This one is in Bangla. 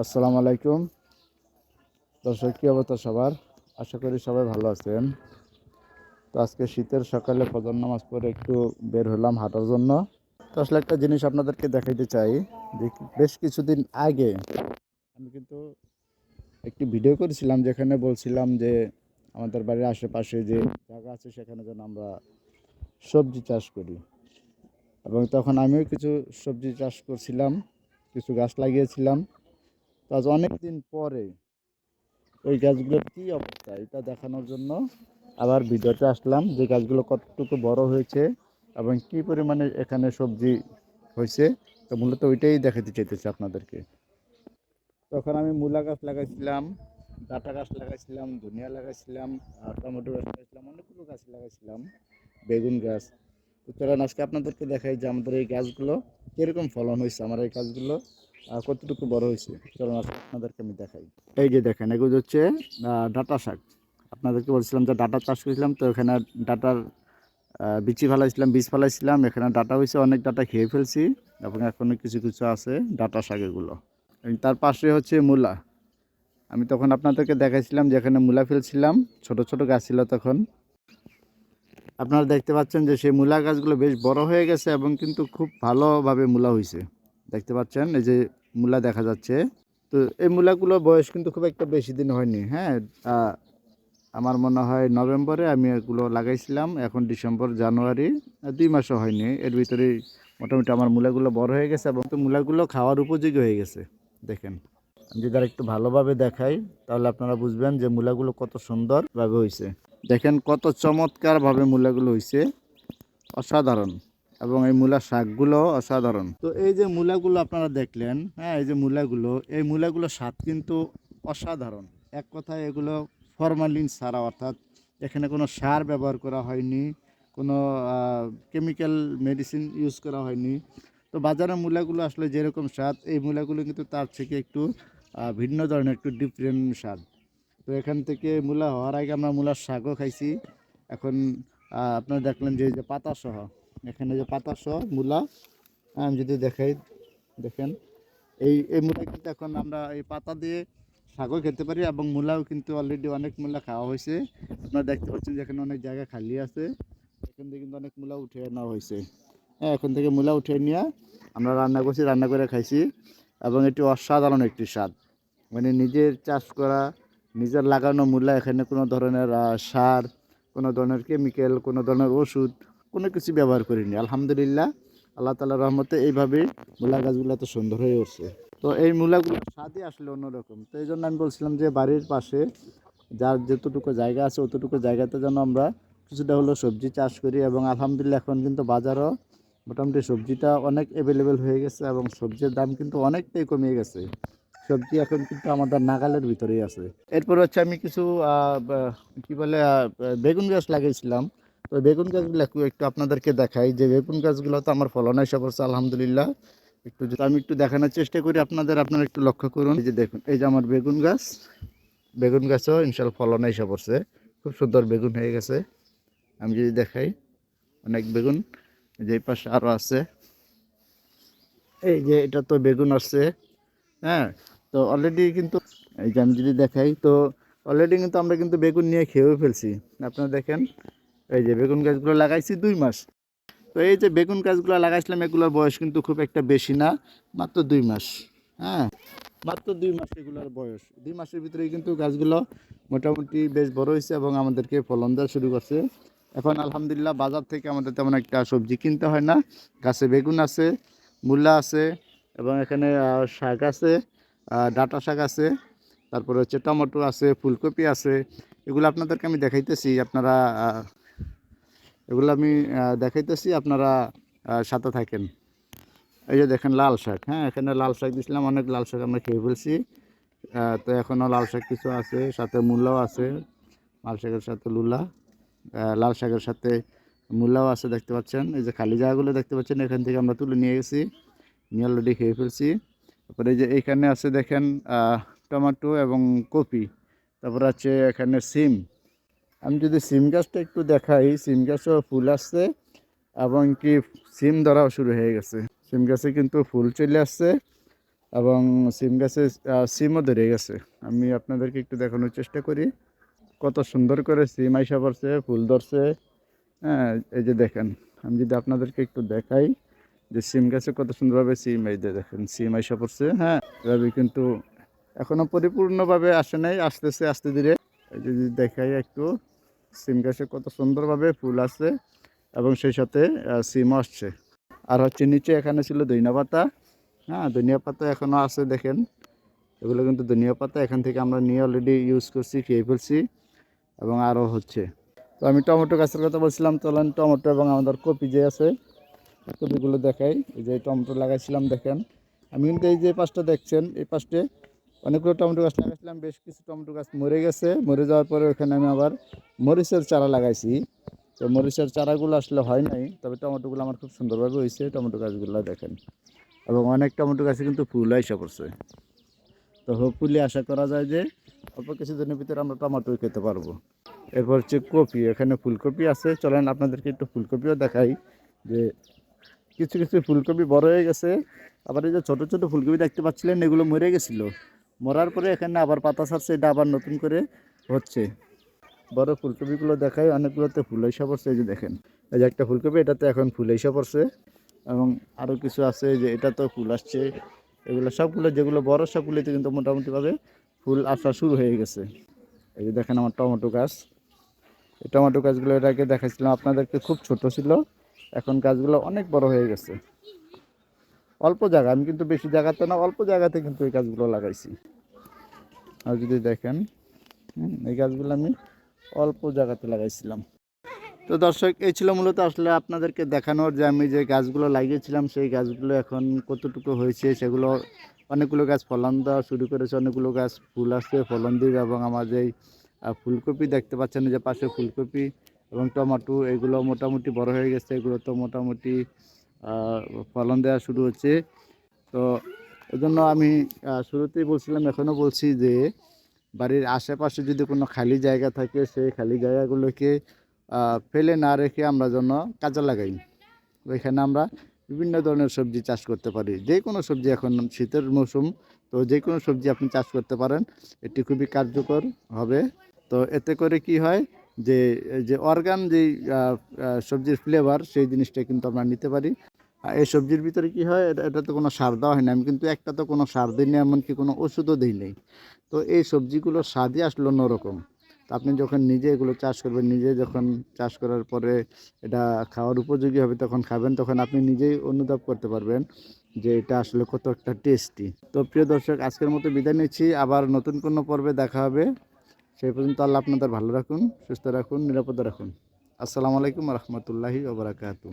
আসসালামু আলাইকুম। দর্শক, কী অবস্থা সবার? আশা করি সবাই ভালো আছেন। তো আজকে শীতের সকালে ফজর নামাজ পড়ে একটু বের হলাম হাঁটার জন্য। তো আসলে একটা জিনিস আপনাদেরকে দেখাইতে চাই যে বেশ কিছুদিন আগে আমি কিন্তু একটি ভিডিও করেছিলাম যেখানে বলছিলাম যে আমাদের বাড়ির আশেপাশে যে জায়গা আছে সেখানে যেন আমরা সবজি চাষ করি। এবং তখন আমিও কিছু সবজি চাষ করছিলাম, কিছু গাছ লাগিয়েছিলাম। আজ অনেক দিন পরে ওই গাছগুলোর কী অবস্থা? এটা দেখানোর জন্য আবার ভিডিওতে আসলাম যে গাছগুলো কতটুকু বড় হয়েছে এবং কি পরিমাণে এখানে সবজি হয়েছে। তো মূলত ওইটাই দেখাতে চাইতেছি আপনাদেরকে। তখন আমি মূলা গাছ লাগাইছিলাম, ডাটা গাছ লাগাইছিলাম, ধনিয়া লাগাইছিলাম, আর টমেটো গাছ লাগাইছিলাম, অনেকগুলো গাছ লাগাইছিলাম, বেগুন গাছ। তো চলেন আজকে আপনাদেরকে দেখাই যে আমাদের এই গাছগুলো কীরকম ফলন হয়েছে, আমার এই গাছগুলো। কতটুকু বড় হয়েছে? চলুন আপনাদেরকে আমি দেখাই। এই যে দেখেন, এগুলো হচ্ছে ডাটা শাক। আপনাদেরকে বলছিলাম যে ডাটা চাষ করেছিলাম, তো এখানে ডাটার বিচি ফেলাইছিলাম, বীজ ফেলাইছিলাম। এখানে ডাটা হয়েছে, অনেক ডাটা খেয়ে ফেলছি এবং এখনও কিছু কিছু আছে ডাটা শাক এগুলো। তার পাশে হচ্ছে মূলা। আমি তখন আপনাদেরকে দেখাইছিলাম যে এখানে মূলা ফেলছিলাম, ছোট ছোট গাছ ছিল তখন। আপনারা দেখতে পাচ্ছেন যে সেই মূলা গাছগুলো বেশ বড় হয়ে গেছে এবং কিন্তু খুব ভালোভাবে মূলা হয়েছে। দেখতে পাচ্ছেন, এই যে মূলা দেখা যাচ্ছে। তো এই মূলাগুলো বয়স কিন্তু খুব একটা বেশি দিন হয়নি হ্যাঁ। আমার মনে হয় নভেম্বরে আমি এগুলো লাগাইছিলাম, এখন ডিসেম্বর, জানুয়ারি দুই মাসও হয়নি। এর ভিতরেই মোটামুটি আমার মূলাগুলো বড় হয়ে গেছে এবং তো মূলাগুলো খাওয়ার উপযোগী হয়ে গেছে, দেখেন। যদি আর একটু ভালোভাবে দেখাই, তাহলে আপনারা বুঝবেন যে মূলাগুলো কত সুন্দরভাবে হয়েছে দেখেন কত চমৎকারভাবে মূলাগুলো হয়েছে অসাধারণ। এবং এই মূলা শাকগুলো অসাধারণ। তো এই যে মূলাগুলো আপনারা দেখলেন হ্যাঁ এই যে মূলাগুলো, এই মূলাগুলো স্বাদ কিন্তু অসাধারণ। এক কথায় এগুলো ফরমালিন ছাড়া, অর্থাৎ এখানে কোনো সার ব্যবহার করা হয়নি, কোনো কেমিক্যাল মেডিসিন ইউজ করা হয়নি। তো বাজারের মূলাগুলো আসলে যেরকম স্বাদ, এই মূলাগুলো কিন্তু তার থেকে একটু ভিন্ন ধরনের, একটু ডিফারেন্ট স্বাদ। তো এখান থেকে মূলা হওয়ার আগে আমরা মূলার শাকও খাইছি। এখন আপনারা দেখলেন যে পাতা সহ এখানে যে পাতা সহ মূলা, আমি যদি দেখাই, দেখেন, এই এই মূলা কিন্তু এখন আমরা এই পাতা দিয়ে শাকও খেতে পারি এবং মূলাও কিন্তু অলরেডি অনেক মূলা খাওয়া হয়েছে। আপনারা দেখতে পাচ্ছেন যে এখানে অনেক জায়গা খালি আছে। এখান থেকে কিন্তু অনেক মূলা উঠে নেওয়া হয়েছে। হ্যাঁ এখন থেকে মূলা উঠে নিয়ে আমরা রান্না করছি, রান্না করে খাইছি এবং এটি অসাধারণ একটি স্বাদ। মানে নিজের চাষ করা, নিজের লাগানো মূলা এখানে কোনো ধরনের সার, কোনো ধরনের কেমিক্যাল কোনো ধরনের ওষুধ কোনো কিছু ব্যবহার করিনি। আলহামদুলিল্লাহ, আল্লাহ তালার রহমতে এইভাবেই মূলা গাছগুলো এত সুন্দর হয়ে উঠছে। তো এই মূলাগুলো স্বাদই আসলে অন্যরকম। তো এই জন্য আমি বলছিলাম যে বাড়ির পাশে যার যতটুকু জায়গা আছে, অতটুকু জায়গাতে যেন আমরা কিছুটা হলো সবজি চাষ করি এবং আলহামদুলিল্লাহ এখন কিন্তু বাজারও মোটামুটি সবজিটা অনেক অ্যাভেলেবেল হয়ে গেছে এবং সবজির দাম কিন্তু অনেকটাই কমিয়ে গেছে। সবজি এখন কিন্তু আমাদের নাগালের ভিতরেই আছে। এরপর হচ্ছে আমি কিছু কি বলে বেগুন গাছ লাগিয়েছিলাম। তো বেগুন গাছগুলো একটু একটু আপনাদেরকে দেখাই যে বেগুন গাছগুলো তো আমার ফলন এসে পড়ছে, আলহামদুলিল্লাহ। একটু যদি আমি একটু দেখানোর চেষ্টা করি আপনাদের, আপনারা একটু লক্ষ্য করুন। এই যে দেখুন, এই যে আমার বেগুন গাছ। বেগুন গাছও ইনশাল্লাহ ফলন এসে পড়ছে। খুব সুন্দর বেগুন হয়ে গেছে। আমি যদি দেখাই, অনেক বেগুন। যে পাশে আরও আছে। এই যে এটা তো বেগুন আসছে। হ্যাঁ তো অলরেডি কিন্তু এই যে আমি যদি দেখাই, তো অলরেডি কিন্তু আমরা কিন্তু বেগুন নিয়ে খেয়েও ফেলছি। আপনারা দেখেন এই যে বেগুন গাছগুলো লাগাইছি দুই মাস। তো এই যে বেগুন গাছগুলো লাগাইছিলাম, এগুলোর বয়স কিন্তু খুব একটা বেশি না, মাত্র দুই মাস হ্যাঁ? মাত্র দুই মাস এগুলোর বয়স। দুই মাসের ভিতরেই কিন্তু গাছগুলো মোটামুটি বেশ বড় হয়েছে এবং আমাদেরকে ফলন দেওয়া শুরু করছে। এখন আলহামদুলিল্লাহ বাজার থেকে আমাদের তেমন একটা সবজি কিনতে হয় না। গাছে বেগুন আছে, মূলা আছে এবং এখানে শাক আছে ডাঁটা শাক আছে, তারপরে হচ্ছে টমেটো আছে, ফুলকপি আছে। এগুলো আপনাদেরকে আমি দেখাইতেছি, আপনারা এগুলো আমি দেখাইতেছি, আপনারা সাথে থাকেন। এই যে দেখেন লাল শাক হ্যাঁ এখানে লাল শাক দিয়েছিলাম অনেক লাল শাক আমরা খেয়ে ফেলছি। তো এখনও লাল শাক কিছু আছে, সাথে মূলাও আছে, লাল শাকের সাথে লুলা লাল শাকের সাথে মূলাও আছে, দেখতে পাচ্ছেন। এই যে খালি জায়গাগুলো দেখতে পাচ্ছেন, এখান থেকে আমরা তুলে নিয়ে গেছি, নিয়ে অলরেডি খেয়ে ফেলছি। তারপরে এই যে এইখানে আছে, দেখেন টমেটো এবং কপি, তারপর আছে এখানে সিম আমি যদি সিম গাছটা একটু দেখাই, সিম গাছও ফুল আসছে এবং কি সিম ধরাও শুরু হয়ে গেছে। সিম গাছে কিন্তু ফুল চলে আসছে এবং সিম গাছে সিমও ধরে গেছে। আমি আপনাদেরকে একটু দেখানোর চেষ্টা করি। কত সুন্দর করে সিম আইসা পড়ছে ফুল ধরছে। হ্যাঁ এই যে দেখেন, আমি যদি আপনাদেরকে একটু দেখাই যে সিম গাছে কত সুন্দরভাবে সিম এই দেখেন, সিম আইসা পড়ছে। হ্যাঁ এভাবে কিন্তু এখনও পরিপূর্ণভাবে আসে নাই আস্তে ধীরে। এই যে যদি দেখাই একটু। সিম গাছে কত সুন্দরভাবে ফুল আছে এবং সেই সাথে সিম আসছে। আর হচ্ছে নিচে এখানে ছিল দইনা পাতা। হ্যাঁ ধনিয়া পাতা এখনও আছে দেখেন। এগুলো কিন্তু ধনিয়া পাতা, এখান থেকে আমরা নিয়ে অলরেডি ইউজ করছি, খেয়ে ফেলছি এবং আরও হচ্ছে। তো আমি টমেটো গাছের কথা বলছিলাম চলেন টমেটো এবং আমাদের কপি যে আছে কপিগুলো দেখাই। এই যে টমেটো লাগাইছিলাম, দেখেন। আমি কিন্তু এই যে পাশটা দেখছেন, এই পাশে অনেকগুলো টমেটো গাছ লাগাইছিলাম, বেশ কিছু টমেটো গাছ মরে গেছে। মরে যাওয়ার পরে ওখানে আমি আবার মরিচের চারা লাগাইছি। তো মরিচের চারাগুলো আসলে হয় নাই, তবে টমেটোগুলো আমার খুব সুন্দরভাবে হয়েছে, টমেটো গাছগুলো দেখেন। এবং অনেক টমেটো গাছে কিন্তু ফুল এসে পড়ছে। তো হোপফুলি আশা করা যায় যে অল্প কিছুদিনের ভিতরে আমরা টমেটো খেতে পারব। এরপর হচ্ছে কপি, এখানে ফুলকপি আছে। চলেন আপনাদেরকে একটু ফুলকপিও দেখাই যে কিছু কিছু ফুলকপি বড় হয়ে গেছে। আবার এই যে ছোটো ছোটো ফুলকপি দেখতে পাচ্ছিলেন, এগুলো মরে গেছিল। মরার পরে এখানে আবার পাতা ছাড়ছে, এটা আবার নতুন করে হচ্ছে। বড় ফুলকপিগুলো দেখায় অনেকগুলোতে ফুল এসে পড়ছে, এই যে দেখেন। এই যে একটা ফুলকপি, এটাতে এখন ফুল এসে পড়ছে। এবং আরও কিছু আছে যে এটা তো ফুল আসছে। এগুলো সবগুলো, যেগুলো বড়, সবগুলোতে কিন্তু মোটামুটিভাবে ফুল আসা শুরু হয়ে গেছে। এই যে দেখেন আমার টমেটো গাছ। এই টমেটো গাছগুলো এর আগে দেখাচ্ছিলাম আপনাদেরকে খুব ছোট ছিল। এখন গাছগুলো অনেক বড় হয়ে গেছে। অল্প জায়গা, আমি কিন্তু বেশি জায়গাতে না, অল্প জায়গাতে কিন্তু এই গাছগুলো লাগাইছি। আর যদি দেখেন এই গাছগুলো আমি অল্প জায়গাতে লাগাইছিলাম। তো দর্শক, এই ছিল মূলত আসলে আপনাদেরকে দেখানোর যে আমি যে গাছগুলো লাগিয়েছিলাম, সেই গাছগুলো এখন কতটুকু হয়েছে, সেগুলো অনেকগুলো গাছ ফলন দেওয়া শুরু করেছে, অনেকগুলো গাছ ফুল আসছে, ফলন দিবে এবং আমার যেই ফুলকপি দেখতে পাচ্ছেন যে পাশে ফুলকপি এবং টমাটো, এগুলো মোটামুটি বড় হয়ে গেছে, এগুলো তো মোটামুটি ফলন দেওয়া শুরু হচ্ছে। তো এজন্য আমি শুরুতেই বলছিলাম, এখনও বলছি যে বাড়ির আশেপাশে যদি কোনো খালি জায়গা থাকে, সেই খালি জায়গাগুলোকে ফেলে না রেখে আমরা যেন কাজে লাগাই। ওইখানে আমরা বিভিন্ন ধরনের সবজি চাষ করতে পারি। যে কোনো সবজি এখন শীতের মৌসুম, তো যে কোনো সবজি আপনি চাষ করতে পারেন। এটি খুবই কার্যকর হবে। তো এতে করে কি হয় যে যে অর্গান যেই সবজির ফ্লেভার সেই জিনিসটা কিন্তু আমরা নিতে পারি। আর এই সবজির ভিতরে কি হয়, এটা এটাতে কোনো সার দেওয়া হয় না। আমি কিন্তু একটা তো কোনো সার দিই না এমনকি কোনো ওষুধও দিই নেই তো এই সবজিগুলো স্বাদই আসলো অন্যরকম। তো আপনি যখন নিজে এগুলো চাষ করবেন, নিজে যখন চাষ করার পরে এটা খাওয়ার উপযোগী হবে, তখন খাবেন, তখন আপনি নিজেই অনুভব করতে পারবেন যে এটা আসলে কত একটা টেস্টি তো প্রিয় দর্শক, আজকের মতো বিদায় নিচ্ছি। আবার নতুন কোনো পর্বে দেখা হবে। সেই পর্যন্ত আল্লাহ আপনাদের ভালো রাখুন সুস্থ রাখুন নিরাপদে রাখুন। আসসালামু আলাইকুম রহমতুল্লাহি ওবরাকাতু